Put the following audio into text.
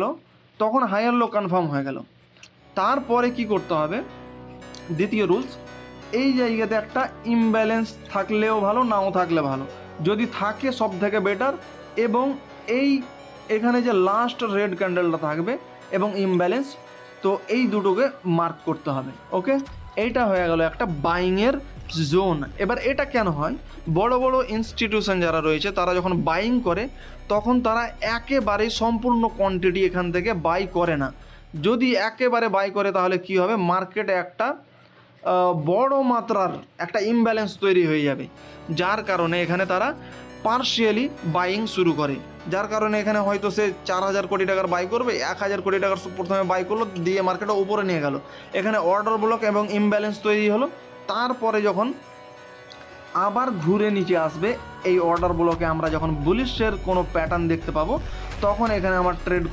গেল তখন হায়ার লো কনফার্ম হয়ে গেল। তারপরে কি করতে হবে? দ্বিতীয় রুলস এই জায়গাতে একটা ইমব্যালেন্স থাকলেও ভালো, নাও থাকলে ভালো। যদি থাকে সব থেকে বেটার এবং এই এখানে যে লাস্ট রেড ক্যান্ডেলটা থাকবে এবং ইমব্যালেন্স তো এই দুটোকে মার্ক করতে হবে ওকে এইটা হয়ে গেল একটা বাইংয়ের জোন এবার এটা কেন হয়? বড় বড় ইনস্টিটিউশন যারা রয়েছে, তারা যখন বাইং করে, তখন তারা একেবারেই সম্পূর্ণ কোয়ান্টিটি এখান থেকে বাই করে না। যদি একেবারে বাই করে, তাহলে কি হবে? মার্কেটে একটা বড় মাত্রার একটা ইমব্যালেন্স তৈরি হয়ে যাবে। যার কারণে এখানে তারা পার্শিয়ালি বাইং শুরু করে। যার কারণে এখানে হয়তো সে চার হাজার কোটি টাকার বাই করবে, এক হাজার কোটি টাকার প্রথমে বাই করল, দিয়ে মার্কেটে উপরে নিয়ে গেল। এখানে অর্ডার ব্লক এবং ইমব্যালেন্স তৈরি হলো। তারপরে যখন আবার ঘুরে নিচে আসবে, এই অর্ডার ব্লকে আমরা যখন বুলিশের কোনো প্যাটার্ন দেখতে পাবো, তখন এখানে আমার ট্রেড